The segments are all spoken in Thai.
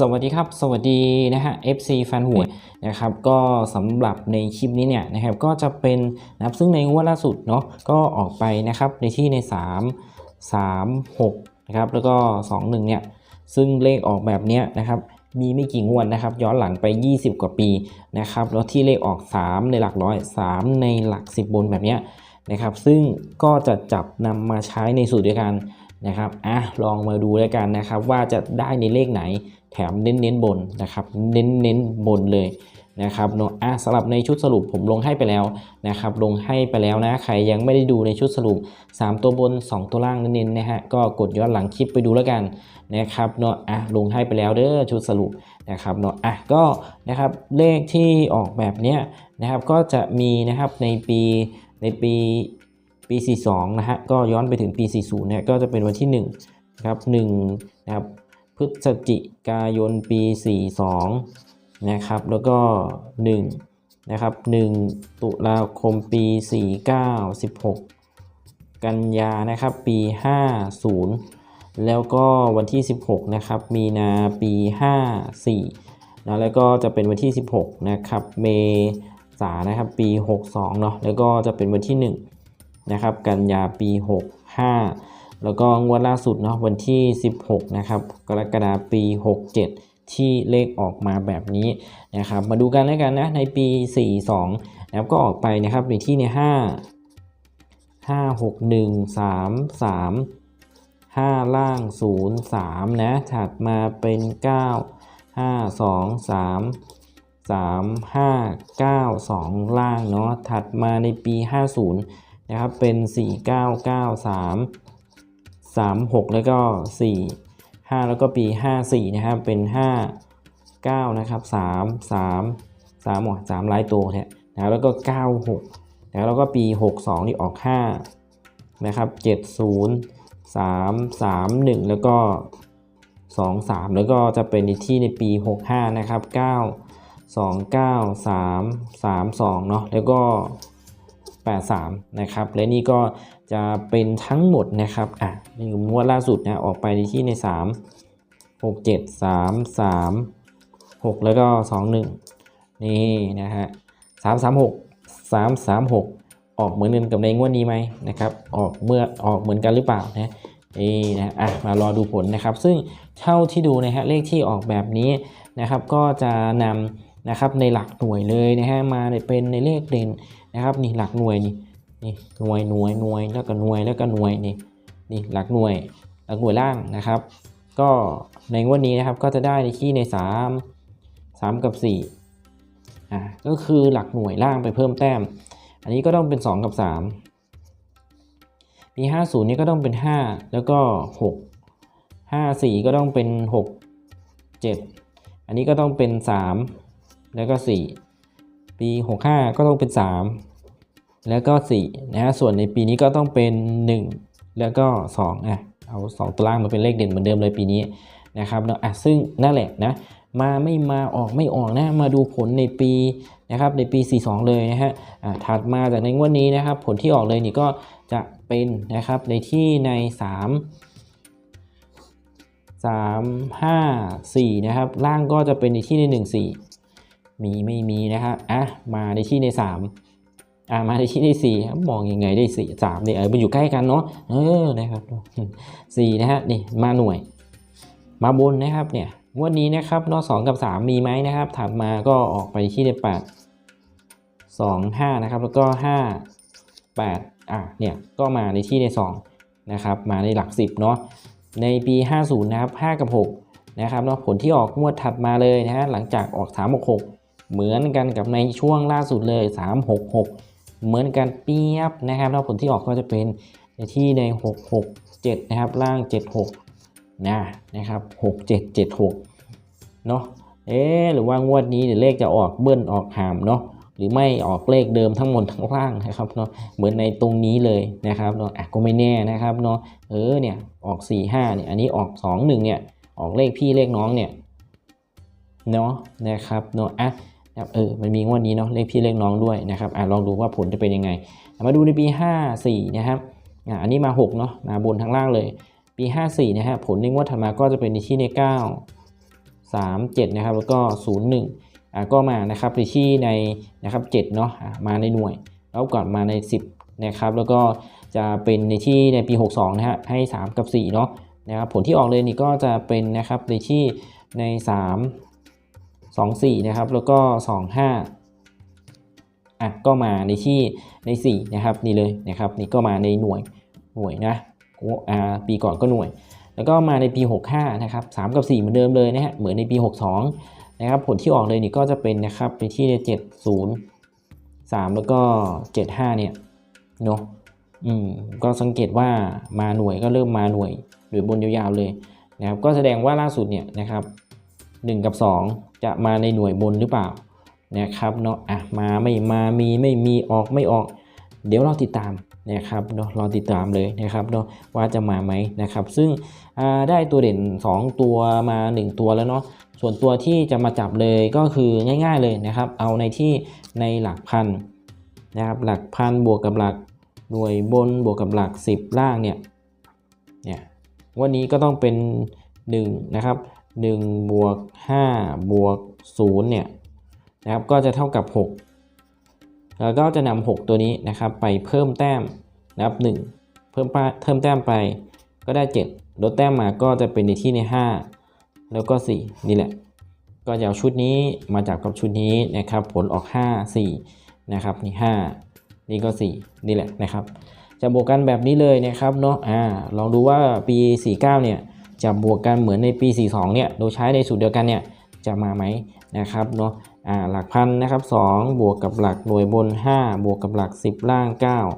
สวัสดีครับ สวัสดีนะฮะ FC แฟนหวยนะครับก็สำหรับในคลิปนี้เนี่ยนะครับก็จะเป็นนะครับซึ่งในงวดล่าสุดเนาะก็ออกไปนะครับในที่ใน 3 3 6นะครับแล้วก็ 21เนี่ยซึ่งเลขออกแบบเนี้ยนะครับมีไม่กี่งวดนะครับ ย้อนหลังไป 20 กว่าปีนะครับแล้วที่เลขออก 3 ในหลักร้อย 3 ในหลัก 10 บนแบบเนี้ยนะครับซึ่งก็จะจับนำมาใช้ในสูตรด้วยกัน นะครับอะลองมาดูด้วยกันนะครับ ว่าจะได้ในเลขไหนแถมเน้นเน้นๆบนนะครับ เน้นเน้นๆบนเลยนะครับเนาะอะสำหรับในชุดสรุปผมลงให้ไปแล้วนะครับ ลงให้ไปแล้วนะ ใครยังไม่ได้ดูในชุดสรุป 3 ตัวบน 2 ตัวล่างเน้นๆนะฮะ ก็กดย้อนหลังคลิปไปดูแล้วกันนะครับเนาะอะลงให้ไปแล้วเด้อชุดสรุปนะครับเนาะอะก็นะครับเลขที่ออกแบบเนี้ยนะครับก็จะมีนะครับในปีในปี ปี 42 นะฮะ ก็ย้อนไปถึงปี 40 เนี่ย ก็จะเป็นวันที่1นะครับ1นะครับ พฤศจิกายนปี 42 นะครับ แล้วก็ 1 นะครับ 1 ตุลาคมปี 49 16 กันยานะครับ ปี 50 แล้วก็วันที่ 16 นะครับ มีนาปี 54 นะ แล้วก็จะเป็นวันที่ 16 นะครับ เมษานะครับ ปี 62 เนาะ แล้วก็จะเป็นวันที่ 1 นะครับ กันยาปี 65 แล้วก็งวดล่าสุดเนาะวันที่ 16 นะครับ กรกฎาคมปี 67 ที่เลขออกมาแบบนี้นะครับ มาดูกันแล้วกันนะในปี 42 นะครับก็ออกไปนะครับในที่ใน 5 5 6 1 3 3 5 ล่าง 0 3 นะ ถัดมาเป็น 9 5 2 3 3 5 9 2 ล่างเนาะ ถัดมาในปี 50 นะครับเป็น 4 9 9 3 3 6 แล้วก็ 4 5 แล้วก็ปี 54 นะครับเป็น 5 9 นะครับ 3 3 3หมด3ลายตัวเนี่ยนะแล้วก็ 9 6แล้วแล้วก็ปี 62 นี่ออก 5 นะครับ 70 3 3 1 แล้วก็ 2 3 แล้วก็จะเป็นที่ในปี 65 นะครับ 9 2 9 3 3 2 เนาะแล้วก็ 83 นะครับ และนี่ก็จะเป็นทั้งหมดนะครับอะนี่คืองวดล่าสุดนะออกไปในที่ใน 3 6 7 3 3 6 แล้วก็ 2 1 นี่นะฮะ3 3 6 3 3 6 ออกเหมือนกันกับในงวดนี้ไหมนะครับออกเมื่อออกเหมือนกันหรือเปล่านะนี่นะอะมารอดูผลนะครับ ซึ่งเท่าที่ดูนะฮะเลขที่ออกแบบนี้นะครับ ก็จะนำนะครับในหลักหน่วยเลยนะฮะมาเป็นในเลขเด่น นะครับนี่หลักหน่วยนี่นี่หน่วยหน่วยหน่วยแล้วก็หน่วยแล้วก็หน่วยนี่นี่หลักหน่วยหลักหน่วยล่างนะครับ ก็ในงวดนี้นะครับก็จะได้ในที่ใน 3 3 กับ4อ่าก็คือหลักหน่วยล่างไปเพิ่มแต้ม อันนี้ก็ต้องเป็น 2 กับ3ปี50 นี่ก็ต้องเป็น 5 แล้วก็ 6 5 4 ก็ต้องเป็น 6 7 อันนี้ก็ต้องเป็น 3 แล้วก็ 4 ปี 65 ก็ต้องเป็น 3 แล้วก็4นะฮะส่วนในปีนี้ก็ต้องเป็น 1 แล้วก็2อะเอา 2 ตัวล่างมาเป็นเลขเด่นเหมือนเดิมเลยปีนี้นะครับเนาะอะซึ่งนั่นแหละนะมาไม่มาออกไม่ออกนะมาดูผลในปีนะครับในปี 42 เลยนะฮะอ่าถัดมาจากในงวดนี้นะครับ ผลที่ออกเลยนี่ก็จะเป็นนะครับในที่ใน 3 3 5 4 นะครับ ล่างก็จะเป็นในที่ใน 1 4 มีไม่มีนะครับอะมาในที่ใน 3 อ่ามาในที่ในสี่ครับมองยังไงได้สี่สามเนี่ยเออมันอยู่ใกล้กันเนาะเออนะครับสี่นะฮะนี่มาหน่วย มาบนนะครับเนี่ยงวดนี้นะครับนอกสองกับสามมีไหมนะครับถัดมาก็ออกไปที่ในแปดสองห้านะครับแล้วก็ห้าแปดอะเนี่ยก็มาในที่ในสองนะครับมาในหลักสิบเนาะในปี 50 นะครับ 5 กับ 6 นะครับเนาะผลที่ออกงวดถัดมาเลยนะฮะหลังจากออก 3 6 6 เหมือนกันกับในช่วงล่าสุดเลย 3 6 6 เหมือนกันเปียบนะครับแล้วผลที่ออกก็จะเป็นในที่ใน 6 6 7 นะครับ ล่าง 7 6 นะนะครับ 6 7 7 6 เนาะเอ๊หรือว่างวดนี้เดี๋ยวเลขจะออกเบิ้ลออกหามเนาะหรือไม่ออกเลขเดิมทั้งหมดทั้งล่างนะครับเนาะเหมือนในตรงนี้เลยนะครับเนาะอะก็ไม่แน่นะครับเนาะเออเนี่ยออก4 5เนี่ยอันนี้ออก 2 1เนี่ยออกเลขพี่เลขน้องเนี่ยเนาะนะครับเนาะอะ นะครับเออมันมีงวดนี้เนาะเลขพี่เลขน้องด้วยนะครับอะลองดูว่าผลจะเป็นยังไง มาดูในปี 54 นะครับอะอันนี้มา6เนาะมาบนทั้งล่างเลย ปี 54 นะฮะผลในงวดถัดมาก็จะเป็นในที่ใน 9 3 7 นะครับ แล้วก็ 0 1อ่าก็มานะครับในที่ในนะครับ7เนาะมาในหน่วย แล้วก่อนมาใน 10 นะครับ แล้วก็จะเป็นในที่ในปี 62 นะฮะให้ 3 กับ 4 เนาะนะครับผลที่ออกเลยนี่ก็จะเป็นนะครับในที่ใน 3 2 4 นะครับ แล้วก็ 2 5อะก็มาในที่ใน 4 นะครับนี่เลยนะครับนี่ก็มาในหน่วยหน่วยนะอ่าปีก่อนก็หน่วย แล้วก็มาในปี 65 นะครับ 3 กับ 4 เหมือนเดิมเลยนะฮะเหมือนในปี 62 นะครับ ผลที่ออกเลยนี่ก็จะเป็นนะครับในที่ใน 7 0 3 แล้วก็ 75 เนี่ยเนาะอืมก็สังเกตว่ามาหน่วยก็เริ่มมาหน่วยหรือบนยาวๆเลยนะครับก็แสดงว่าล่าสุดเนี่ยนะครับ 1 กับ2จะมาในหน่วยบนหรือเปล่านะครับเนาะอะมาไม่มามีไม่มีออกไม่ออก เดี๋ยวเราติดตามนะครับเนาะรอติดตามเลยนะครับเนาะว่าจะมาไหมนะครับ ซึ่งได้ตัวเด่น 2 ตัวมา 1 ตัวแล้วเนาะส่วนตัวที่จะมาจับเลยก็คือง่าย ๆเลยนะครับ เอาในที่ในหลักพันนะครับหลักพันบวกกับหลักหน่วยบนบวกกับหลัก 10 ล่างเนี่ยเนี่ยวันนี้ก็ต้องเป็น1นะครับ 1บวก5บวก0เนี่ยนะครับก็จะเท่ากับ 6 แล้วก็จะนำ6ตัวนี้นะครับไปเพิ่มแต้มนะครับ1เพิ่มเพิ่มแต้มไปก็ได้ 7 ลดแต้มมาก็จะเป็นในที่ใน 5 แล้วก็ 4 นี่แหละ ก็จะเอาชุดนี้มาจับกับชุดนี้นะครับ ผลออก 5 4 นะครับนี่ 5 นี่ก็ 4 นี่แหละนะครับ จะบวกกันแบบนี้เลยนะครับเนาะอ่าลองดูว่าปี 49 เนี่ย จะบวกกันเหมือนในปี 42 เนี่ย โดยใช้ในสูตรเดียวกันเนี่ย จะมาไหมนะครับเนาะหลักพันนะครับ 2 บวกกับหลักหน่วยบน 5 บวกกับหลัก 10 ล่าง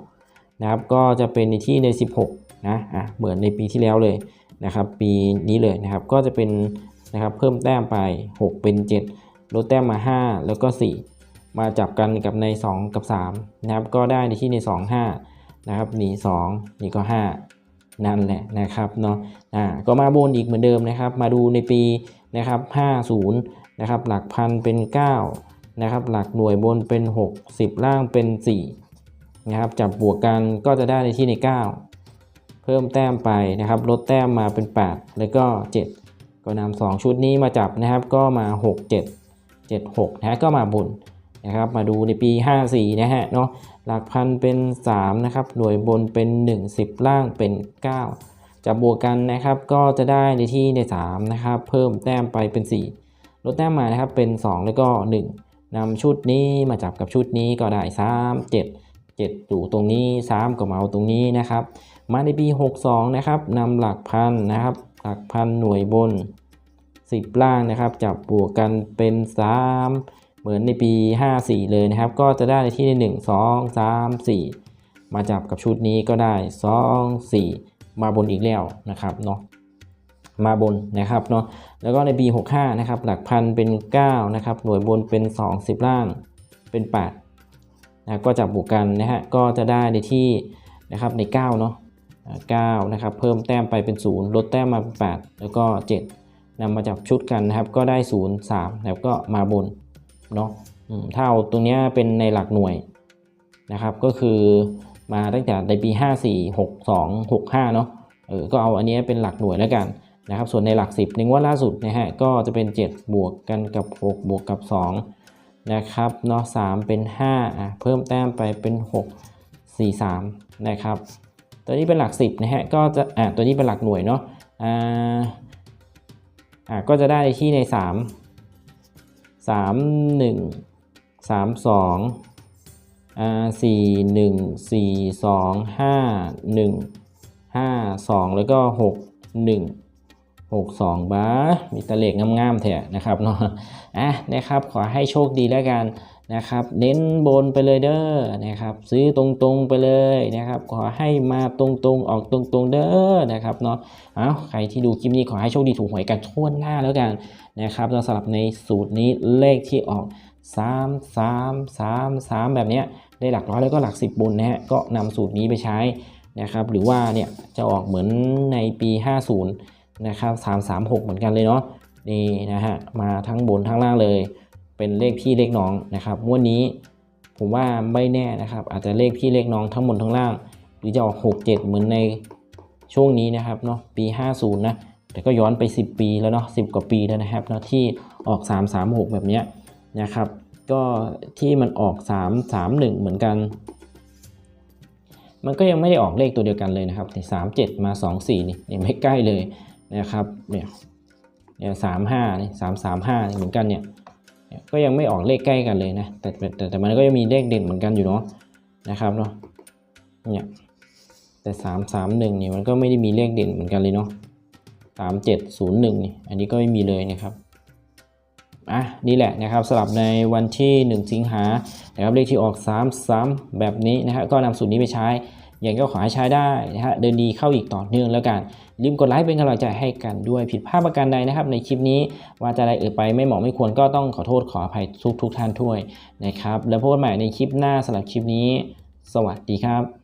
9 นะครับ ก็จะเป็นในที่ใน 16 นะอะเหมือนในปีที่แล้วเลยนะครับ ปีนี้เลยนะครับ ก็จะเป็นนะครับเพิ่มแต้มไป 6 เป็น 7 ลดแต้มมา 5 แล้วก็ 4 มาจับกันกับใน 2 กับ 3 นะครับ ก็ได้ในที่ใน 2 5 นะครับ นี่ 2 นี่ก็ 5 นั่นแหละนะครับเนาะอ่าก็มาบนอีกเหมือนเดิมนะครับ มาดูในปีนะครับ50นะครับหลักพันเป็น9นะครับหลักหน่วยบนเป็น 6 10 ล่างเป็น4นะครับจับบวกกันก็จะได้ในที่ใน 9 เพิ่มแต้มไปนะครับลดแต้มมาเป็น 8 แล้วก็ 7 ก็นำ2ชุดนี้มาจับนะครับก็มา 6 7 7 6นะฮะก็มาบนนะครับมาดูในปี 54นะฮะเนาะ หลักพันเป็น 3 นะครับ หน่วยบนเป็น 1 10 ล่างเป็น 9 จะบวกกันนะครับก็จะได้ในที่ใน 3 นะครับ เพิ่มแต้มไปเป็น 4 ลดแต้มมานะครับเป็น 2 แล้วก็ 1นำชุดนี้มาจับกับชุดนี้ก็ได้ 3 7 7อยู่ตรงนี้ 3 ก็มาเอาตรงนี้นะครับ มาในปี 62 นะครับนำหลักพันนะครับ หลักพันหน่วยบน 10 ล่างนะครับ จับบวกกันเป็น 3 เหมือนในปี 54 เลยนะครับ ก็จะได้ในที่ 1 2 3 4 มาจับกับชุดนี้ก็ได้ 2 4 มาบนอีกแล้วนะครับเนาะมาบนนะครับเนาะแล้วก็ในปี 65 นะครับ หลักพันเป็น9นะครับหน่วยบนเป็น 2 10 ล่างเป็น8นะก็จับบวกกันนะฮะก็จะได้ในที่นะครับใน9เนาะอ่า9นะครับเพิ่มแต้มไปเป็น 0 ลดแต้มมาเป็น 8 แล้วก็ 7นำมาจับชุดกันนะครับก็ได้ 0 3แล้วก็มาบน เนาะถ้าเอาตรงนี้เป็นในหลักหน่วยนะครับ ก็คือมาตั้งแต่ในปี 54 62 65 เนาะเออก็เอาอันนี้เป็นหลักหน่วยแล้วกันนะครับ ส่วนในหลัก 10นึงว่าล่าสุดนะฮะก็จะเป็น 7 บวกกันกับ 6 บวกกับ 2 นะครับเนาะ3เป็น5อะเพิ่มแต้มไปเป็น 6 4 3 นะครับ ตัวนี้เป็นหลัก 10นะฮะก็จะอะตัวนี้เป็นหลักหน่วยเนาะอ่าอะก็จะได้ที่ใน 3 สามหนึ่งสามสองอ่าสี่หนึ่งสี่สองห้าหนึ่งห้าสองแล้วก็หกหนึ่ง 2บ้ามีตะเลขงามๆแท้นะครับเนาะอะนะครับขอให้โชคดีแล้วกันนะครับ เน้นบนไปเลยเด้อนะครับ ซื้อตรงๆไปเลยนะครับ ขอให้มาตรงๆออกตรงๆเด้อนะครับเนาะเอาใครที่ดูคลิปนี้ขอให้โชคดีถูกหวยกันทั่วหน้าแล้วกันนะครับแล้วสำหรับในสูตรนี้เลขที่ออก 3 3 3 3 แบบเนี้ยได้หลักร้อยแล้วก็หลัก 10บนนะฮะก็นำสูตรนี้ไปใช้นะครับ หรือว่าเนี่ยจะออกเหมือนในปี 50 นะครับ336 เหมือนกันเลยเนาะนี่นะฮะมาทั้งบนทั้งล่างเลย เป็นเลขพี่เลขน้องนะครับงวดนี้ผมว่าไม่แน่นะครับ อาจจะเลขพี่เลขน้องทั้งบนทั้งล่าง หรือจะออก67 เหมือนในช่วงนี้นะครับเนาะปี 50 นะแต่ก็ย้อนไป 10 ปีแล้วเนาะ10 กว่าปีแล้วนะครับเนาะที่ออก 3 3 6 แบบเนี้ยนะครับก็ที่มันออก 3 3 1 เหมือนกัน มันก็ยังไม่ได้ออกเลขตัวเดียวกันเลยนะครับที่สามเจ็ดมาสองสี่นี่ไม่ใกล้เลย นะครับเนี่ยเนี่ยสามห้านี่สามสามห้าเหมือนกันเนี่ยก็ยังไม่ออกเลขใกล้กันเลยนะแต่แต่แต่มันก็ยังมีเลขเด่นเหมือนกันอยู่เนาะนะครับเนาะเนี่ยแต่สามสามหนึ่งนี่มันก็ไม่ได้มีเลขเด่นเหมือนกันเลยเนาะสามเจ็ดศูนย์หนึ่งนี่อันนี้ก็ไม่มีเลยนะครับอะนี่แหละนะครับสำหรับในวันที่ 1 สิงหานะครับเลขที่ออก 3 3 แบบนี้นะฮะก็นำสูตรนี้ไปใช้ ย่างก็ขอให้ใช้ได้นะฮะเดินดีเข้าอีกต่อเนื่องแล้วกันลืมกดไลค์เป็นกำลังใจให้กันด้วยผิดพลาดประการใดนะครับ ในคลิปนี้ว่าจะอะไรเอ่ยไปไม่เหมาะไม่ควรก็ต้องขอโทษขออภัยทุกทุกท่านด้วยนะครับแล้วพบกันใหม่ในคลิปหน้าสำหรับคลิปนี้ สวัสดีครับ